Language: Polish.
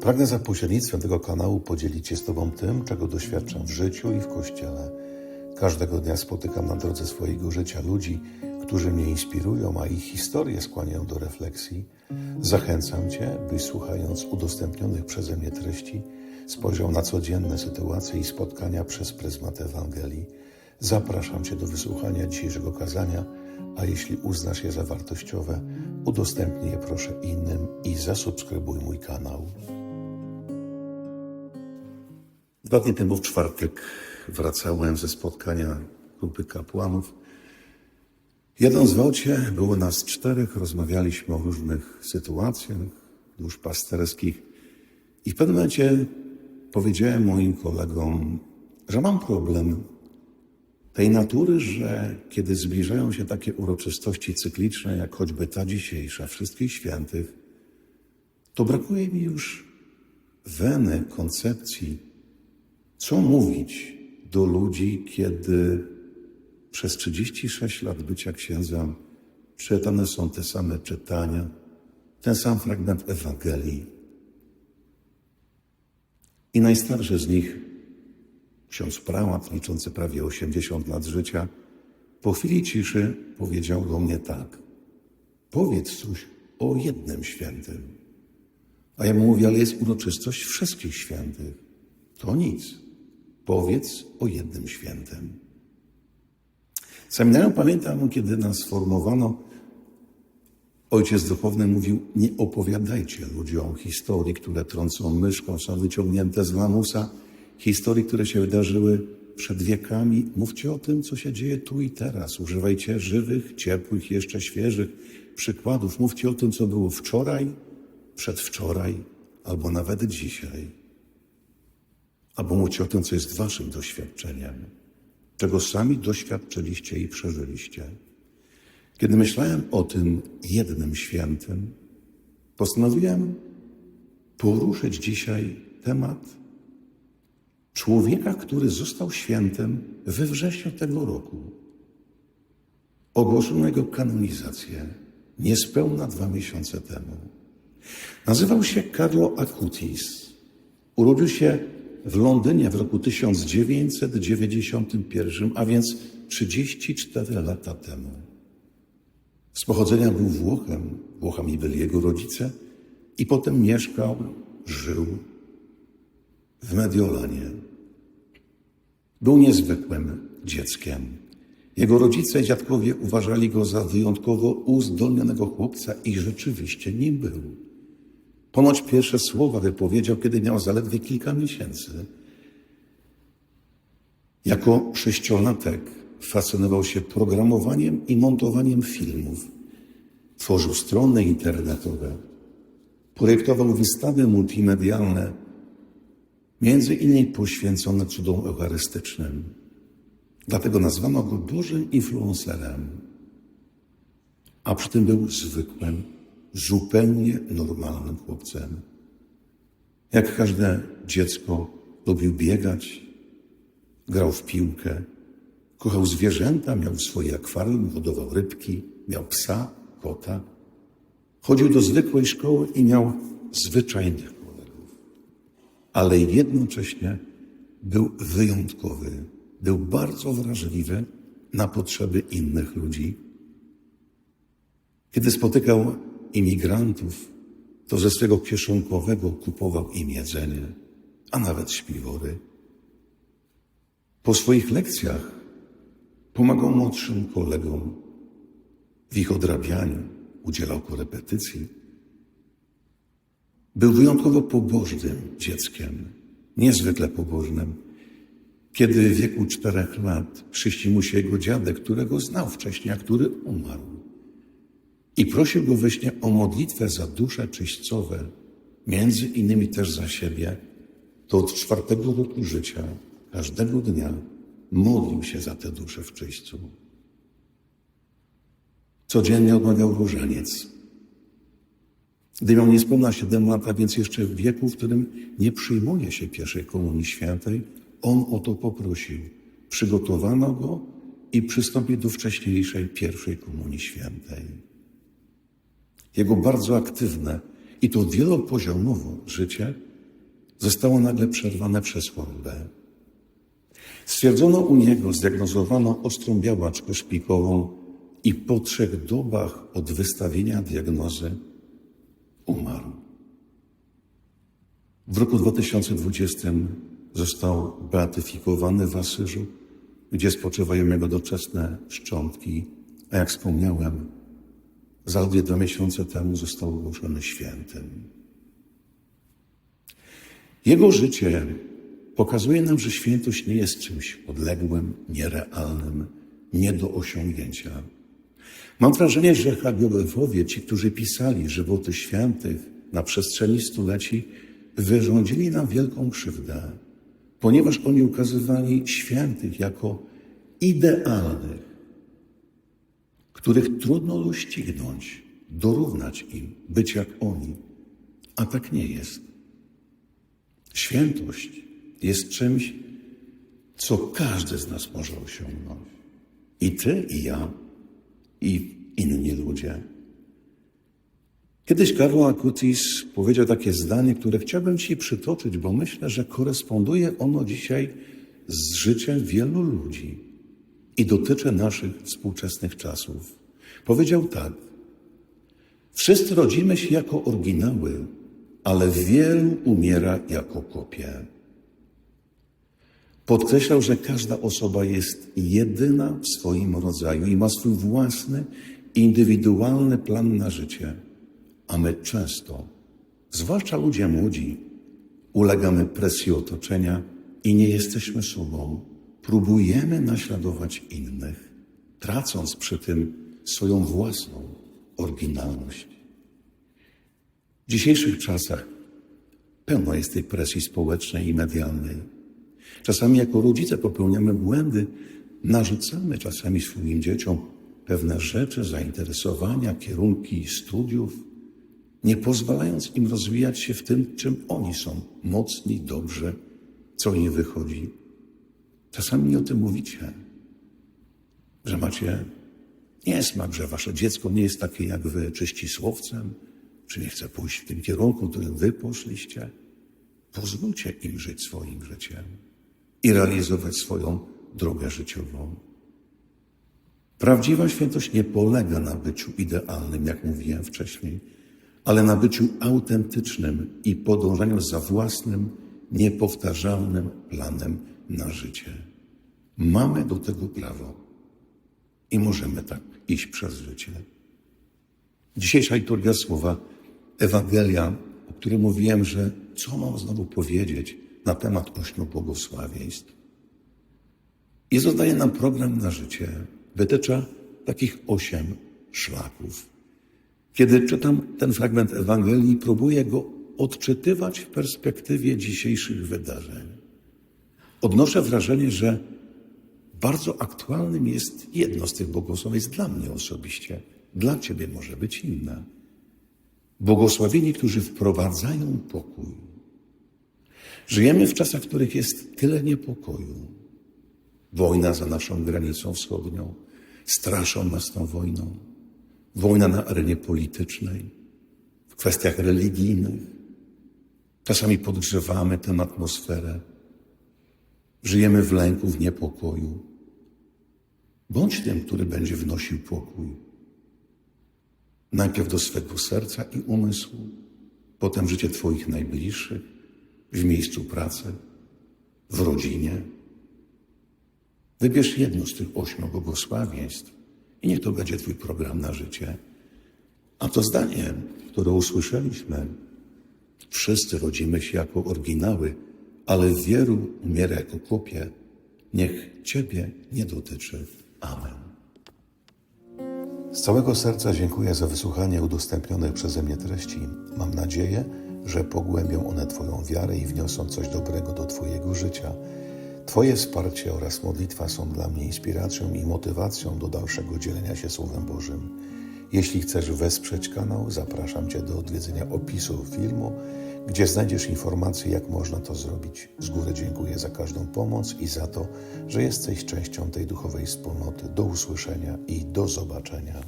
Pragnę za pośrednictwem tego kanału podzielić się z Tobą tym, czego doświadczam w życiu i w Kościele. Każdego dnia spotykam na drodze swojego życia ludzi, którzy mnie inspirują, a ich historie skłaniają do refleksji. Zachęcam Cię, byś słuchając udostępnionych przeze mnie treści, spojrzał na codzienne sytuacje i spotkania przez pryzmat Ewangelii. Zapraszam Cię do wysłuchania dzisiejszego kazania, a jeśli uznasz je za wartościowe, udostępnij je proszę innym i zasubskrybuj mój kanał. Dwa dni temu w czwartek wracałem ze spotkania grupy kapłanów. Jedząc w aucie było nas czterech, rozmawialiśmy o różnych sytuacjach duszpasterskich i w pewnym momencie powiedziałem moim kolegom, że mam problem tej natury, że kiedy zbliżają się takie uroczystości cykliczne, jak choćby ta dzisiejsza, Wszystkich Świętych, to brakuje mi już weny, koncepcji, co mówić do ludzi, kiedy przez 36 lat bycia księdzem czytane są te same czytania, ten sam fragment Ewangelii. I najstarszy z nich, ksiądz prałat, liczący prawie 80 lat życia, po chwili ciszy powiedział do mnie tak: Powiedz coś o jednym świętym. A ja mu mówię, ale jest uroczystość wszystkich świętych. To nic. Powiedz o jednym świętym. Seminarium pamiętam, kiedy nas formowano, ojciec duchowny mówił, nie opowiadajcie ludziom historii, które trącą myszką, są wyciągnięte z lamusa, historii, które się wydarzyły przed wiekami. Mówcie o tym, co się dzieje tu i teraz. Używajcie żywych, ciepłych, jeszcze świeżych przykładów. Mówcie o tym, co było wczoraj, przedwczoraj, albo nawet dzisiaj. Albo mówcie o tym, co jest waszym doświadczeniem, czego sami doświadczyliście i przeżyliście. Kiedy myślałem o tym jednym świętym, postanowiłem poruszyć dzisiaj temat człowieka, który został świętem we wrześniu tego roku. Ogłoszono jego kanonizację niespełna dwa miesiące temu. Nazywał się Carlo Acutis. Urodził się w Londynie w roku 1991, a więc 34 lata temu. Z pochodzenia był Włochem, Włochami byli jego rodzice i potem mieszkał, żył w Mediolanie. Był niezwykłym dzieckiem. Jego rodzice i dziadkowie uważali go za wyjątkowo uzdolnionego chłopca i rzeczywiście nim był. Ponoć pierwsze słowa wypowiedział, kiedy miał zaledwie kilka miesięcy. Jako sześciolatek fascynował się programowaniem i montowaniem filmów. Tworzył strony internetowe. Projektował wystawy multimedialne, między innymi poświęcone cudom eucharystycznym. Dlatego nazwano go Bożym influencerem. A przy tym był zwykłym, zupełnie normalnym chłopcem. Jak każde dziecko lubił biegać, grał w piłkę, kochał zwierzęta, miał swoje akwarium, hodował rybki, miał psa, kota. Chodził do zwykłej szkoły i miał zwyczajnych kolegów. Ale jednocześnie był wyjątkowy, był bardzo wrażliwy na potrzeby innych ludzi. Kiedy spotykał imigrantów, to ze swego kieszonkowego kupował im jedzenie, a nawet śpiwory. Po swoich lekcjach pomagał młodszym kolegom w ich odrabianiu, udzielał korepetycji. Był wyjątkowo pobożnym dzieckiem, niezwykle pobożnym. Kiedy w wieku czterech lat chrzcił mu się jego dziadek, którego znał wcześniej, a który umarł. I prosił go we śnie o modlitwę za dusze czyśćcowe, między innymi też za siebie, to od czwartego roku życia, każdego dnia modlił się za te dusze w czyśćcu. Codziennie odmawiał różaniec. Gdy miał niespełna 7 lat, a więc jeszcze w wieku, w którym nie przyjmuje się pierwszej komunii świętej, on o to poprosił. Przygotowano go i przystąpił do wcześniejszej pierwszej komunii świętej. Jego bardzo aktywne i to wielopoziomowo życie zostało nagle przerwane przez chorobę. Stwierdzono u niego, zdiagnozowano ostrą białaczkę szpikową i po trzech dobach od wystawienia diagnozy umarł. W roku 2020 został beatyfikowany w Asyżu, gdzie spoczywają jego doczesne szczątki, a jak wspomniałem, zaledwie dwa miesiące temu został ogłoszony świętym. Jego życie pokazuje nam, że świętość nie jest czymś odległym, nierealnym, nie do osiągnięcia. Mam wrażenie, że hagiografowie, ci, którzy pisali żywoty świętych na przestrzeni stuleci, wyrządzili nam wielką krzywdę, ponieważ oni ukazywali świętych jako idealnych, których trudno doścignąć, dorównać im, być jak oni. A tak nie jest. Świętość jest czymś, co każdy z nas może osiągnąć. I ty, i ja, i inni ludzie. Kiedyś Karlo Acutis powiedział takie zdanie, które chciałbym Ci przytoczyć, bo myślę, że koresponduje ono dzisiaj z życiem wielu ludzi i dotyczy naszych współczesnych czasów. Powiedział tak: Wszyscy rodzimy się jako oryginały, ale wielu umiera jako kopie. Podkreślał, że każda osoba jest jedyna w swoim rodzaju i ma swój własny, indywidualny plan na życie. A my często, zwłaszcza ludzie młodzi, ulegamy presji otoczenia i nie jesteśmy sobą. Próbujemy naśladować innych, tracąc przy tym swoją własną oryginalność. W dzisiejszych czasach pełno jest tej presji społecznej i medialnej. Czasami jako rodzice popełniamy błędy, narzucamy czasami swoim dzieciom pewne rzeczy, zainteresowania, kierunki studiów, nie pozwalając im rozwijać się w tym, czym oni są mocni, dobrzy, co im wychodzi. Czasami o tym mówicie, że macie niesmak, że wasze dziecko nie jest takie jak wy, czy ścisłowcem, czy nie chce pójść w tym kierunku, którym wy poszliście. Pozwólcie im żyć swoim życiem i realizować swoją drogę życiową. Prawdziwa świętość nie polega na byciu idealnym, jak mówiłem wcześniej, ale na byciu autentycznym i podążaniu za własnym, niepowtarzalnym planem na życie. Mamy do tego prawo i możemy tak iść przez życie. Dzisiejsza liturgia słowa Ewangelia, o której mówiłem, że co mam znowu powiedzieć na temat ośmiu błogosławieństw. Jezus daje nam program na życie, wytycza takich osiem szlaków. Kiedy czytam ten fragment Ewangelii, próbuję go odczytywać w perspektywie dzisiejszych wydarzeń. Odnoszę wrażenie, że bardzo aktualnym jest jedno z tych błogosławieństw dla mnie osobiście. Dla Ciebie może być inne. Błogosławieni, którzy wprowadzają pokój. Żyjemy w czasach, w których jest tyle niepokoju. Wojna za naszą granicą wschodnią. Straszą nas tą wojną. Wojna na arenie politycznej, w kwestiach religijnych. Czasami podgrzewamy tę atmosferę. Żyjemy w lęku, w niepokoju. Bądź tym, który będzie wnosił pokój. Najpierw do swego serca i umysłu, potem w życie Twoich najbliższych, w miejscu pracy, w rodzinie. Wybierz jedno z tych ośmiu błogosławieństw i niech to będzie Twój program na życie. A to zdanie, które usłyszeliśmy, wszyscy rodzimy się jako oryginały, ale wielu umiera jako kopie, niech Ciebie nie dotyczy. Amen. Z całego serca dziękuję za wysłuchanie udostępnionych przeze mnie treści. Mam nadzieję, że pogłębią one Twoją wiarę i wniosą coś dobrego do Twojego życia. Twoje wsparcie oraz modlitwa są dla mnie inspiracją i motywacją do dalszego dzielenia się Słowem Bożym. Jeśli chcesz wesprzeć kanał, zapraszam Cię do odwiedzenia opisu filmu, gdzie znajdziesz informacje, jak można to zrobić. Z góry dziękuję za każdą pomoc i za to, że jesteś częścią tej duchowej wspólnoty. Do usłyszenia i do zobaczenia.